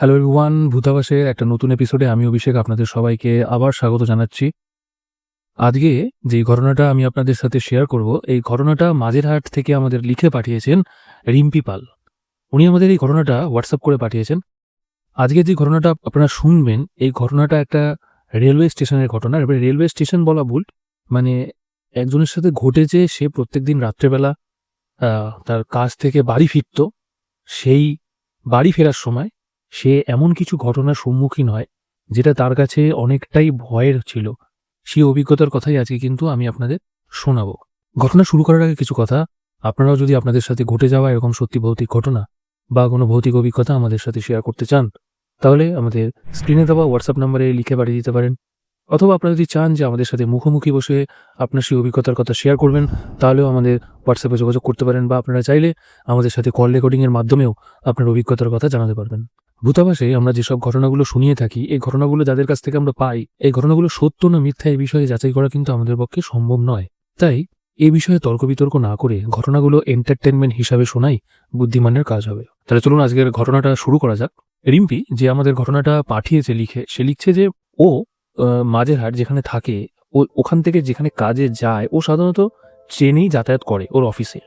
Hello everyone ভূতাবাসের একটা নতুন এপিসোডে আমি অভিষেক আপনাদের সবাইকে আবার স্বাগত জানাচ্ছি। আজকে যে ঘটনাটা আমি আপনাদের সাথে শেয়ার করব, এই ঘটনাটা মাঝেরহাট থেকে আমাদের লিখে পাঠিয়েছেন রিম্পি পাল। উনি আমাদের এই ঘটনাটা হোয়াটসঅ্যাপ করে পাঠিয়েছেন। আজকে যে ঘটনাটা আপনারা শুনবেন, এই ঘটনাটা একটা রেলওয়ে স্টেশনের ঘটনা। এবার রেলওয়ে স্টেশন বলা ভুল মানে একজনের সাথে ঘটেছে, সে প্রত্যেক দিন রাত্রেবেলা তার কাজ থেকে বাড়ি ফিরত। সেই বাড়ি ফেরার সময় সে এমন কিছু ঘটনার সম্মুখীন হয়, যেটা তার কাছে অনেকটাই ভয়ের ছিল। সেই অভিজ্ঞতার কথাই আজকে কিন্তু আমি আপনাদের শোনাবো। ঘটনা শুরু করার আগে কিছু কথা। আপনারাও যদি আপনাদের সাথে ঘটে যাওয়া এরকম সত্যি ভৌতিক ঘটনা বা কোনো ভৌতিক অভিজ্ঞতা আমাদের সাথে শেয়ার করতে চান, তাহলে আমাদের স্ক্রিনে দেওয়া হোয়াটসঅ্যাপ নাম্বারে লিখে পাঠিয়ে দিতে পারেন। অথবা আপনারা যদি চান যে আমাদের সাথে মুখোমুখি বসে আপনার সেই অভিজ্ঞতার কথা শেয়ার করবেন, তাহলেও আমাদের হোয়াটসঅ্যাপে যোগাযোগ করতে পারেন বা আপনারা চাইলে আমাদের সাথে কল রেকর্ডিংয়ের মাধ্যমেও আপনার অভিজ্ঞতার কথা জানাতে পারবেন। ভূতাবাসে আমরা যেসব ঘটনাগুলো শুনিয়ে থাকি, এই ঘটনাগুলো যাদের কাছ থেকে আমরা পাই, এই ঘটনাগুলো সত্য না মিথ্যা এই বিষয়ে যাচাই করা কিন্তু আমাদের পক্ষে সম্ভব নয়। তাই এ বিষয়ে তর্ক বিতর্ক না করে ঘটনাগুলো এন্টারটেনমেন্ট হিসাবে শোনাই বুদ্ধিমানের কাজ হবে। তাহলে চলুন আজকের ঘটনাটা শুরু করা যাক। রিম্পি যে আমাদের ঘটনাটা পাঠিয়েছে লিখে, সে লিখছে যে, ও মাঝেরহাট যেখানে থাকে, ও, ওখান থেকে যেখানে কাজে যায়, ও সাধারণত ট্রেনেই যাতায়াত করে ওর অফিসে।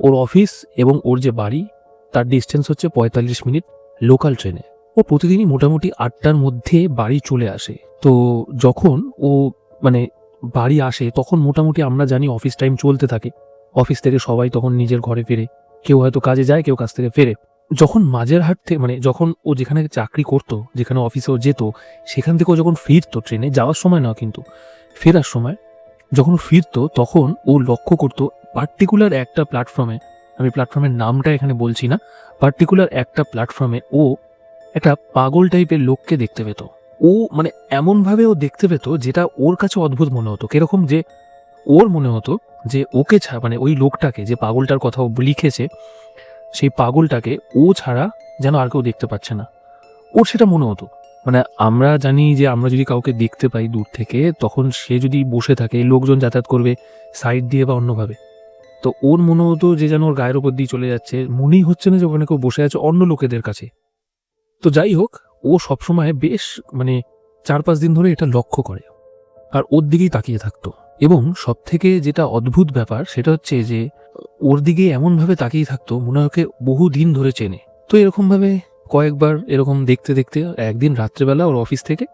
ওর অফিস এবং ওর যে বাড়ি, তার ডিস্টেন্স হচ্ছে পঁয়তাল্লিশ মিনিট। লোকাল ট্রেনে। ও প্রতিদিনই মোটামুটি আটটার মধ্যে বাড়ি চলে আসে। তো যখন ও মানে বাড়ি আসে, তখন মোটামুটি আমরা জানি অফিস টাইম চলতে থাকে। অফিস থেকে সবাই তখন নিজের ঘরে ফেরে। কেউ হয়তো কাজে যায়, কেউ কাজ থেকে ফেরে। যখন মাঝের হাট থেকে মানে যখন ও যেখানে চাকরি করতো, যেখানে অফিসে ও যেত, সেখান থেকে ও যখন ফিরতো ট্রেনে, যাওয়ার সময় না কিন্তু, ফেরার সময়, যখন ফিরতো, তখন ও লক্ষ্য করতো পার্টিকুলার একটা প্ল্যাটফর্মে আমি প্ল্যাটফর্মের নামটা এখানে বলছি না। পার্টিকুলার একটা প্ল্যাটফর্মে ও একটা পাগল টাইপের লোককে দেখতে পেত। ও মানে এমনভাবে ও দেখতে পেত যেটা ওর কাছে অদ্ভুত মনে হতো। কীরকম যে ওর মনে হতো যে ওকে ছা মানে ওই লোকটাকে যে পাগলটার কথা লিখেছে, সেই পাগলটাকে ও ছাড়া যেন আর কেউ দেখতে পাচ্ছে না। ওর সেটা মনে হতো। মানে আমরা জানি যে আমরা যদি কাউকে দেখতে পাই দূর থেকে, তখন সে যদি বসে থাকে, লোকজন যাতায়াত করবে সাইড দিয়ে বা অন্যভাবে। তো ওর মনে হতো যে যেন ওর গায়ের ওপর দিয়ে চলে যাচ্ছে, মনেই হচ্ছে না যে ওখানে কেউ বসে আছে অন্য লোকেদের কাছে। তো যাই হোক, ও সবসময় বেশ মানে চার পাঁচ দিন ধরে এটা লক্ষ্য করে। আর ওর দিকেই তাকিয়ে থাকতো। এবং সব থেকে যেটা অদ্ভুত ব্যাপার, সেটা হচ্ছে যে, ওর দিকে এমনভাবে তাকিয়ে থাকতো, মনে হয় বহু দিন ধরে চেনে। তো এরকমভাবে কয়েকবার এরকম দেখতে দেখতে একদিন রাত্রেবেলা ওর অফিস থেকে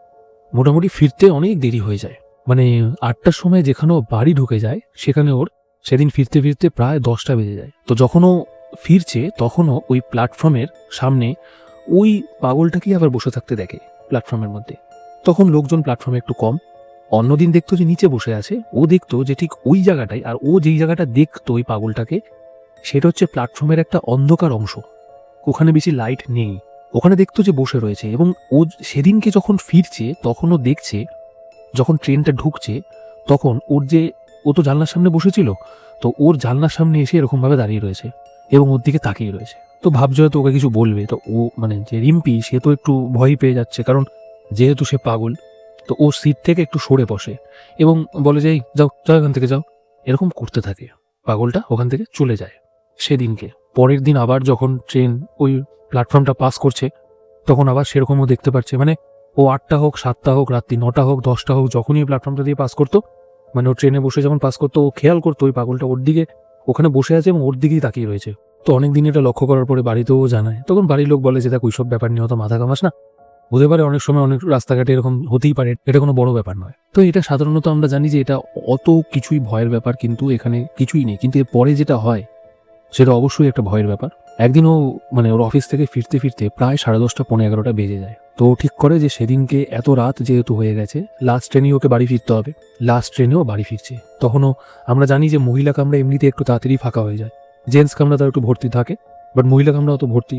মোটামুটি ফিরতে অনেক দেরি হয়ে যায়। মানে আটটার সময় যেখানে বাড়ি ঢুকে যায়, সেখানে ওর সেদিন ফিরতে ফিরতে প্রায় দশটা বেজে যায়। তো যখনও ফিরছে, তখনও ওই প্ল্যাটফর্মের সামনে ওই পাগলটাকেই আবার বসে থাকতে দেখে প্ল্যাটফর্মের মধ্যে। তখন লোকজন প্ল্যাটফর্মে একটু কম। অন্যদিন দেখতো যে নিচে বসে আছে। ও দেখতো যে ঠিক ওই জায়গাটায়, আর ও যেই জায়গাটা দেখতো ওই পাগলটাকে, সেটা হচ্ছে প্ল্যাটফর্মের একটা অন্ধকার অংশ। ওখানে বেশি লাইট নেই। ওখানে দেখতো যে বসে রয়েছে এবং ও সেদিনকে যখন ফিরছে, তখনও দেখছে, যখন ট্রেনটা ঢুকছে, তখন ওর যে ও তো জানলার সামনে বসেছিল, তো ওর জানলার সামনে এসে এরকমভাবে দাঁড়িয়ে রয়েছে এবং ওর দিকে তাকিয়ে রয়েছে। তো ভাবছে হয়তো ওকে কিছু বলবে, তো ও মানে যে রিম্পি, সে তো একটু ভয় পেয়ে যাচ্ছে, কারণ যেহেতু সে পাগল, তো ও সিট থেকে একটু সরে বসে এবং বলে যে যাও যাও এখান থেকে, যাও। এরকম করতে থাকে। পাগলটা ওখান থেকে চলে যায় সেদিনকে। পরের দিন আবার যখন ট্রেন ওই প্ল্যাটফর্মটা পাস করছে, তখন আবার সেরকমও দেখতে পাচ্ছে মানে ও আটটা হোক, সাতটা হোক, রাত্রি নটা হোক, দশটা হোক, যখনই প্ল্যাটফর্মটা দিয়ে পাস করতো মানে ও ট্রেনে বসে যখন পাস করতো, ও খেয়াল করতো ওই পাগলটা ওর দিকে। ওখানে বসে আছে এবং ওর দিকেই তাকিয়ে রয়েছে। তো অনেক দিন এটা লক্ষ্য করার পরে বাড়িতেও জানায়। তখন বাড়ির লোক বলে যে, দেখ, ওইসব ব্যাপার নিয়ে অত মাথা কামাস না। হতে পারে অনেক সময় অনেক রাস্তাঘাটে এরকম হতেই পারে। এটা কোনো বড় ব্যাপার নয়। তো এটা সাধারণত আমরা জানি যে, এটা অত কিছুই ভয়ের ব্যাপার কিন্তু এখানে কিছুই নেই। কিন্তু এর পরে যেটা হয়, সেটা অবশ্যই একটা ভয়ের ব্যাপার। একদিন ও মানে ওর অফিস থেকে ফিরতে ফিরতে প্রায় সাড়ে দশটা পনেরো এগারোটা বেজে যায়। তো ঠিক করে যে সেদিনকে এত রাত যেহেতু হয়ে গেছে লাস্ট ট্রেনেই ওকে বাড়ি ফিরতে হবে। লাস্ট ট্রেনেও বাড়ি ফিরছে। তখনও আমরা জানি যে মহিলা কামরা এমনিতে একটু তাড়াতাড়ি ফাঁকা হয়ে যায়। জেন্টস কামরা তার একটু ভর্তি থাকে বাট মহিলা কামরা অত ভর্তি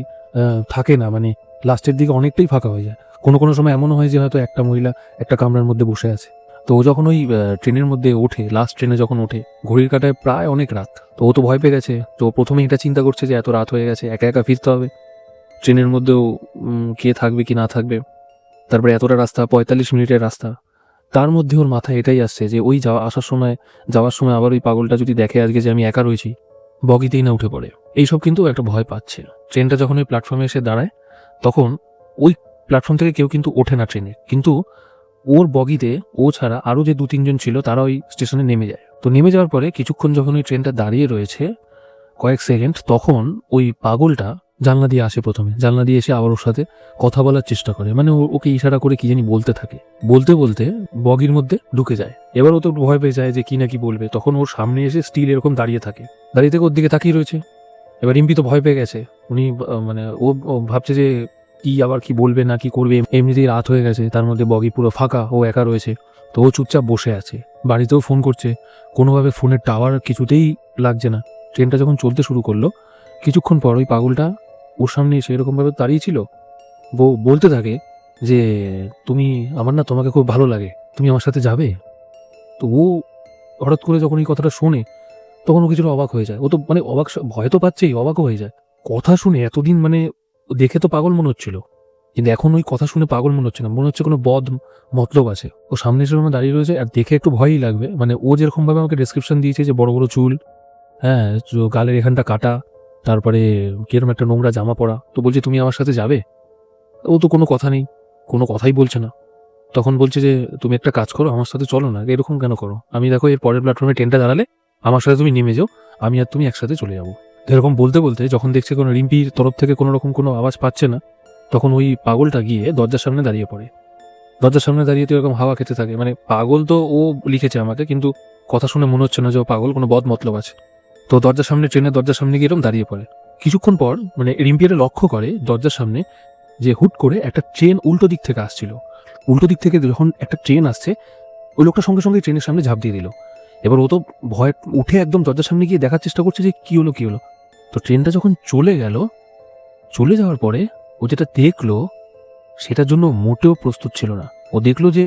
থাকে না। মানে লাস্টের দিকে অনেকটাই ফাঁকা হয়ে যায়। কোনো কোনো সময় এমনও হয় যে হয়তো একটা মহিলা একটা কামরার মধ্যে বসে আছে। তো ও যখন ওই ট্রেনের মধ্যে ওঠে লাস্ট ট্রেনে যখন ওঠে, ঘড়ির কাটায় প্রায় অনেক রাত। তো ও তো ভয় পেয়ে গেছে তো ও প্রথমেই এটা চিন্তা করছে যে এত রাত হয়ে গেছে, একা একা ফিরতে হবে। ট্রেনের মধ্যেও কে থাকবে কি না থাকবে। তারপরে এতটা রাস্তা, পঁয়তাল্লিশ মিনিটের রাস্তা। তার মধ্যে ওর মাথায় এটাই আসছে যে ওই যাওয়া, আসার সময়, যাওয়ার সময় আবার ওই পাগলটা যদি দেখে আজকে যে আমি একা রয়েছি, বগিতেই না উঠে পড়ে। এইসব কিন্তু একটা ভয় পাচ্ছে। ট্রেনটা যখন ওই প্ল্যাটফর্মে এসে দাঁড়ায়, তখন ওই প্ল্যাটফর্ম থেকে কেউ কিন্তু ওঠে না ট্রেনে। কিন্তু ওর বগিতে, ও ছাড়া আরও যে দু তিনজন ছিল, তারা ওই স্টেশনে নেমে যায়। তো নেমে যাওয়ার পরে কিছুক্ষণ যখন ওই ট্রেনটা দাঁড়িয়ে রয়েছে, কয়েক সেকেন্ড, তখন ওই পাগলটা জানলা দিয়ে আসে প্রথমে। জানলা দিয়ে এসে আবার ওর সাথে কথা বলার চেষ্টা করে। মানে ওকে ইশারা করে কি জানি বলতে থাকে। বলতে বলতে বগির মধ্যে ঢুকে যায়। এবার ও তো ভয় পেয়ে যায় যে কি না কি বলবে। তখন ওর সামনে এসে স্টিল এরকম দাঁড়িয়ে থাকে। দাঁড়িয়ে থেকে ওর দিকে তাকিয়ে রয়েছে। এবার রিম্পি তো ভয় পেয়ে গেছে। উনি মানে ও ভাবছে যে কি আবার কি বলবে না কি করবে। এমনিতেই রাত হয়ে গেছে। তার মধ্যে বগি পুরো ফাঁকা। ও একা রয়েছে। তো ও চুপচাপ বসে আছে। বাড়িতেও ফোন করছে। কোনোভাবে ফোনের টাওয়ার কিছুতেই লাগছে না। ট্রেনটা যখন চলতে শুরু করল, কিছুক্ষণ পর ওই পাগলটা ওর সামনে এসে এরকমভাবে দাঁড়িয়েছিল? বউ বলতে থাকে যে, তুমি আমার না তোমাকে খুব ভালো লাগে। তুমি আমার সাথে যাবে? তো ও হঠাৎ করে যখন এই কথাটা শোনে, তখন ও কিছুটা অবাক হয়ে যায়। ও তো মানে অবাক ভয় তো পাচ্ছেই, অবাকও হয়ে যায়। কথা শুনে এতদিন মানে দেখে তো পাগল মনে হচ্ছিল। কিন্তু এখন ওই কথা শুনে পাগল মনে হচ্ছে না। মনে হচ্ছে কোনো বদ মতলব আছে। ও সামনে আমার দাঁড়িয়ে রয়েছে, আর দেখে একটু ভয়ই লাগবে। মানে ও যেরকমভাবে আমাকে ডেসক্রিপশন দিয়েছে যে, বড় বড় চুল হ্যাঁ গালের এখানটা কাটা তারপরে কীরকম একটা নোংরা জামা পরা। তো বলছে, তুমি আমার সাথে যাবে? ও তো কোনো কথা নেই, কোনো কথাই বলছে না। তখন বলছে যে, তুমি একটা কাজ করো, আমার সাথে চলো না, এরকম কেন করো? আমি দেখো, এর পরের প্ল্যাটফর্মে ট্রেনটা দাঁড়ালে আমার সাথে তুমি নেমে যাও, আমি আর তুমি একসাথে চলে যাব। এরকম বলতে বলতে যখন দেখছে কোনো রিম্পির তরফ থেকে কোনো রকম কোনো আওয়াজ পাচ্ছে না, তখন ওই পাগলটা গিয়ে দরজার সামনে দাঁড়িয়ে পড়ে। দরজার সামনে দাঁড়িয়ে তো এরকম হাওয়া খেতে থাকে। মানে পাগল তো ও লিখেছে আমাকে, কিন্তু কথা শুনে মনে হচ্ছে না যে ও পাগল, কোনো বদ মতলব আছে। তো দরজার সামনে ট্রেনের দরজার সামনে গিয়ে এরকম দাঁড়িয়ে পড়ে। কিছুক্ষণ পর মানে রিম্পি এটা লক্ষ্য করে দরজার সামনে যে হুট করে একটা ট্রেন উল্টো দিক থেকে আসছিল। উল্টো দিক থেকে যখন একটা ট্রেন আসছে, ওই লোকটা সঙ্গে সঙ্গে ট্রেনের সামনে ঝাঁপ দিয়ে দিল। এবার ও তো ভয়, উঠে একদম দরজার সামনে গিয়ে দেখার চেষ্টা করছে যে কী হলো কী হলো। তো ট্রেনটা যখন চলে গেল, চলে যাওয়ার পরে ও যেটা দেখল, সেটার জন্য মোটেও প্রস্তুত ছিল না। ও দেখল যে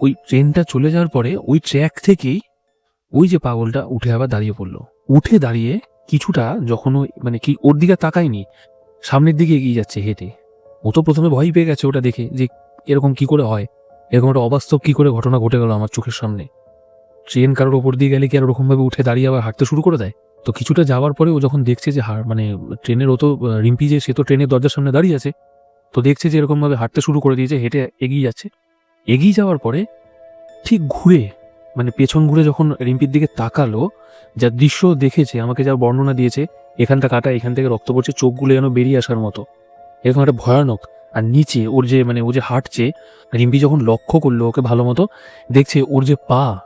ওই ট্রেনটা চলে যাওয়ার পরে ওই ট্র্যাক থেকেই ওই যে পাগলটা উঠে আবার দাঁড়িয়ে পড়ল। উঠে দাঁড়িয়ে কিছুটা যখন মানে কি ওর দিকে তাকায়নি, সামনের দিকে এগিয়ে যাচ্ছে হেঁটে। ও তো প্রথমে ভয় পেয়ে গেছে ওটা দেখে যে এরকম কি করে হয়। এরকম একটা অবাস্তব কি করে ঘটনা ঘটে গেল আমার চোখের সামনে। ট্রেন কারোর ওপর দিয়ে গেলে কি আর ওরকমভাবে উঠে দাঁড়িয়ে আবার হাঁটতে শুরু করে দেয়? তো কিছুটা যাওয়ার পরে ও যখন দেখছে যে মানে ট্রেনের ও তো রিম্পি যে, সে তো ট্রেনের দরজার সামনে দাঁড়িয়ে আছে, তো দেখছে যে এরকমভাবে হাঁটতে শুরু করে দিয়েছে, হেঁটে এগিয়ে যাচ্ছে। এগিয়ে যাওয়ার পরে ঠিক ঘুরে মানে পেছন ঘুরে যখন রিম্পির দিকে তাকালো, যা দৃশ্য দেখেছে, আমাকে যা বর্ণনা দিয়েছে, এখানটা কাটা, এখান থেকে রক্ত পড়ছে, চোখগুলো যেন বেরিয়ে আসার মতো। এরকম একটা ভয়ানক, আর নিচে ওর যে মানে ও যে হাঁটছে, রিম্পি যখন লক্ষ্য করল ওকে ভালো মতো, দেখছে ওর যে পা,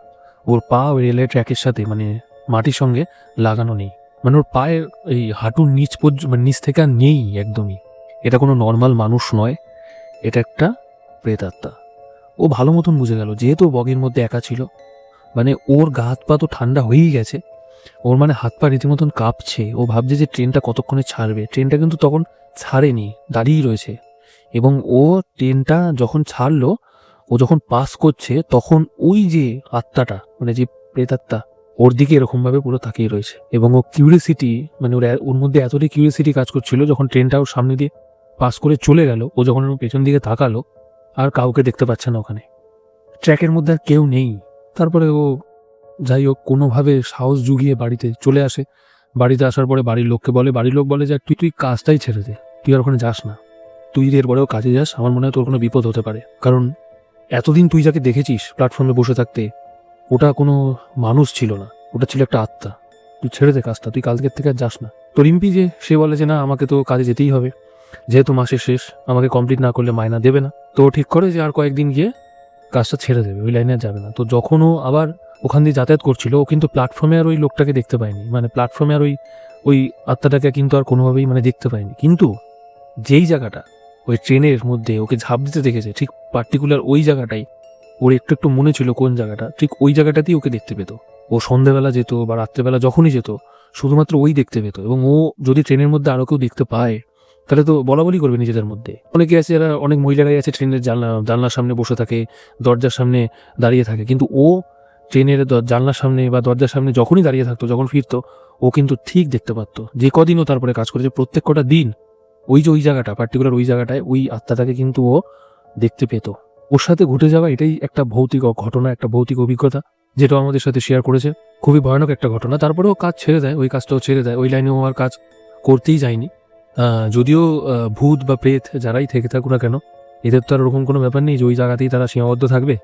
ওর পা ওই রেলের ট্র্যাকের সাথে মানে মাটির সঙ্গে লাগানো নেই। মানে ওর পায়ের এই হাঁটুর নিচ পর্যন্ত মানে নিচ থেকে আর নেই একদমই। এটা কোনো নর্মাল মানুষ নয়, এটা একটা প্রেতাত্মা। ও ভালো মতন বুঝে গেল, যেহেতু বগের মধ্যে একা ছিল। মানে ওর গা হাত পা তো ঠান্ডা হয়েই গেছে। ওর মানে হাত পা রীতিমতন কাঁপছে। ও ভাবছে যে ট্রেনটা কতক্ষণে ছাড়বে। ট্রেনটা কিন্তু তখন ছাড়েনি, দাঁড়িয়েই রয়েছে। এবং ও ট্রেনটা যখন ছাড়লো, ও যখন পাস করছে, তখন ওই যে আত্মাটা মানে যে প্রেতাত্মা, ওর দিকে এরকমভাবে পুরো তাকিয়ে রয়েছে। এবং ও কিউরিয়াসিটি মানে ওর ওর মধ্যে এতটাই কিউরিয়াসিটি কাজ করছিল যখন ট্রেনটা ওর সামনে দিয়ে পাস করে চলে গেল, ও যখন ওর পেছন দিকে তাকালো, আর কাউকে দেখতে পাচ্ছে না ওখানে। ট্র্যাকের মধ্যে আর কেউ নেই। তারপরে ও যাই হোক কোনোভাবে সাহস জুগিয়ে বাড়িতে চলে আসে। বাড়িতে আসার পরে বাড়ির লোককে বলে, বাড়ির লোক বলে যে, তুই তুই কাজটাই ছেড়ে দে। তুই আর ওখানে যাস না। তুই যদি এরপরেও কাজে যাস, আমার মনে হয় তোর কোনো বিপদ হতে পারে। কারণ এতদিন তুই যাকে দেখেছিস প্ল্যাটফর্মে বসে থাকতে, ওটা কোনো মানুষ ছিল না। ওটা ছিল একটা আত্মা। তুই ছেড়ে দে কাজটা, তুই কালকের থেকে আর যাস না। তো রিম্পি যে, সে বলে যে, না, আমাকে তো কাজে যেতেই হবে। যেহেতু মাসের শেষ, আমাকে কমপ্লিট না করলে মায়না দেবে না। তো ঠিক করে যে, আর কয়েকদিন গিয়ে কাজটা ছেড়ে দেবে, ওই লাইনে যাবে না। তো যখন ও আবার ওখান দিয়ে যাতায়াত করছিল, ও কিন্তু প্ল্যাটফর্মে আর ওই লোকটাকে দেখতে পায়নি। মানে প্ল্যাটফর্মে আর ওই ওই আত্মাটাকে কিন্তু আর কোনোভাবেই মানে দেখতে পায়নি। কিন্তু যেই জায়গাটা, ওই ট্রেনের মধ্যে ওকে ঝাঁপ দিতে দেখেছে, ঠিক পার্টিকুলার ওই জায়গাটাই, ওর একটু একটু মনে ছিল কোন জায়গাটা, ঠিক ওই জায়গাটাতেই ওকে দেখতে পেত। ও সন্ধেবেলা যেত বা রাত্রেবেলা যখনই যেত, শুধুমাত্র ওই দেখতে পেত। এবং ও যদি ট্রেনের মধ্যে আরও কেউ দেখতে পায় তাহলে তো বলা বলি করবে নিজেদের মধ্যে। অনেকে আছে যারা অনেক মহিলারাই আছে ট্রেনের জানলা, জানলার সামনে বসে থাকে, দরজার সামনে দাঁড়িয়ে থাকে। কিন্তু ও ট্রেনের জানলার সামনে বা দরজার সামনে যখনই দাঁড়িয়ে থাকতো, যখন ফিরতো, ও কিন্তু ঠিক দেখতে পারতো। যে কদিনও তারপরে কাজ করেছে, প্রত্যেক কটা দিন ওই যে ওই জায়গাটা পার্টিকুলার ওই জায়গাটায় ওই আত্মাটাকে কিন্তু ও দেখতে পেত। ওর সাথে ঘটে যাওয়া এটাই একটা ভৌতিক ঘটনা, একটা ভৌতিক অভিজ্ঞতা, যেটা আমাদের সাথে শেয়ার করেছে। খুবই ভয়ানক একটা ঘটনা। তারপরেও কাজ ছেড়ে দেয়, ওই কাজটাও ছেড়ে দেয়। ওই লাইনে ও আর কাজ করতেই যায়নি। যদিও ভূত বা প্রেত যারাই থেকে থাকুক না কেন, এদের তো আর ওরকম কোনো ব্যাপার নেই যে ওই জায়গাতেই তারা সীমাবদ্ধ থাকবে।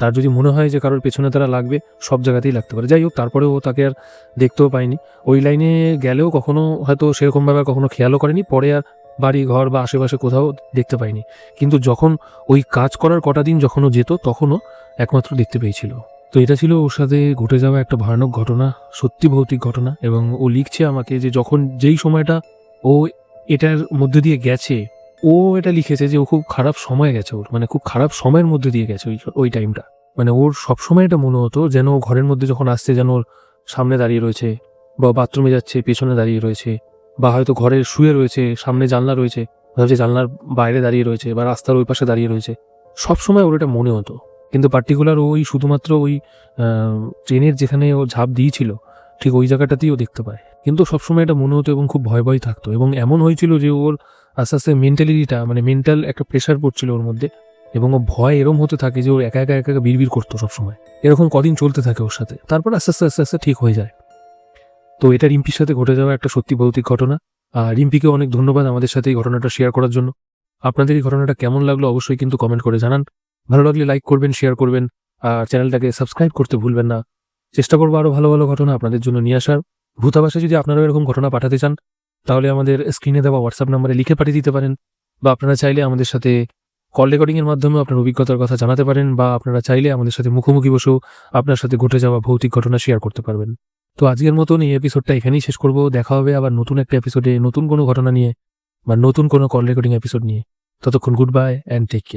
তার যদি মনে হয় যে কারোর পেছনে তারা লাগবে, সব জায়গাতেই লাগতে পারে। যাই হোক, তারপরেও তাকে আর দেখতেও পায়নি। ওই লাইনে গেলেও কখনো হয়তো সেরকমভাবে কখনো খেয়ালও করেনি, পরে আর বাড়ি, ঘর বা আশেপাশে কোথাও দেখতে পাইনি কিন্তু যখন ওই কাজ করার কটা দিন যখন ও যেত, তখনও একমাত্র দেখতে পেয়েছিল। তো এটা ছিল ওর সাথে ঘটে যাওয়া একটা ভয়ানক ঘটনা, সত্যি ভৌতিক ঘটনা, এবং ও লিখছে আমাকে যে যখন যেই সময়টা ও এটার মধ্যে দিয়ে গেছে, ও এটা লিখেছে যে ও খুব খারাপ সময় গেছে ওর মানে খুব খারাপ সময়ের মধ্যে দিয়ে গেছে ওই ওই টাইমটা মানে ওর সবসময় এটা মনে হতো যেন ও ঘরের মধ্যে যখন আসছে যেন ওর সামনে দাঁড়িয়ে রয়েছে বা বাথরুমে যাচ্ছে, পেছনে দাঁড়িয়ে রয়েছে বা হয়তো ঘরে শুয়ে রয়েছে, সামনে জানলা রয়েছে, ভাবছে জানলার বাইরে দাঁড়িয়ে রয়েছে বা রাস্তার ওই পাশে দাঁড়িয়ে রয়েছে। সবসময় ওর এটা মনে হতো। কিন্তু পার্টিকুলার ওই শুধুমাত্র ওই ট্রেনের যেখানে ও ঝাঁপ দিয়েছিল, ঠিক ওই জায়গাটাতেই ও দেখতে পায়। কিন্তু সবসময় এটা মনে হতো এবং খুব ভয় ভয় থাকতো। এবং এমন হয়েছিল যে ওর আস্তে আস্তে মেন্টালিটিটা মানে মেন্টাল একটা প্রেশার পড়ছিল ওর মধ্যে এবং ও ভয় এরম হতে থাকে যে ওর একা একা একা একা বিড়বিড় করতো সবসময়। এরকম কদিন চলতে থাকে ওর সাথে। তারপর আস্তে আস্তে আস্তে আস্তে ঠিক হয়ে যায়। তো এটা রিম্পির সাথে ঘটে যাওয়া একটা সত্যি ভৌতিক ঘটনা। আর রিম্পিকে অনেক ধন্যবাদ আমাদের সাথে এই ঘটনাটা শেয়ার করার জন্য। আপনাদের এই ঘটনাটা কেমন লাগল অবশ্যই কিন্তু কমেন্ট করে জানান। ভালো লাগলে লাইক করবেন শেয়ার করবেন। আর চ্যানেলটাকে সাবস্ক্রাইব করতে ভুলবেন না। চেষ্টা করব আরও ভালো ভালো ঘটনা আপনাদের জন্য নিয়ে আসার। ভূতাবাসে যদি আপনারাও এরকম ঘটনা পাঠাতে চান, তাহলে আমাদের স্ক্রিনে দেওয়া হোয়াটসঅ্যাপ নাম্বারে লিখে পাঠিয়ে দিতে পারেন বা আপনারা চাইলে আমাদের সাথে কল রেকর্ডিংয়ের মাধ্যমে আপনার অভিজ্ঞতার কথা জানাতে পারেন বা আপনারা চাইলে আমাদের সাথে মুখোমুখি বসেও আপনার সাথে ঘটে যাওয়া ভৌতিক ঘটনা শেয়ার করতে পারবেন। তো আজকের মতন এই এপিসোডটা এখানেই শেষ করব। দেখা হবে আবার নতুন একটা এপিসোডে নতুন কোনো ঘটনা নিয়ে বা নতুন কোনো কল রেকর্ডিং এপিসোড নিয়ে। ততক্ষণ good bye and take care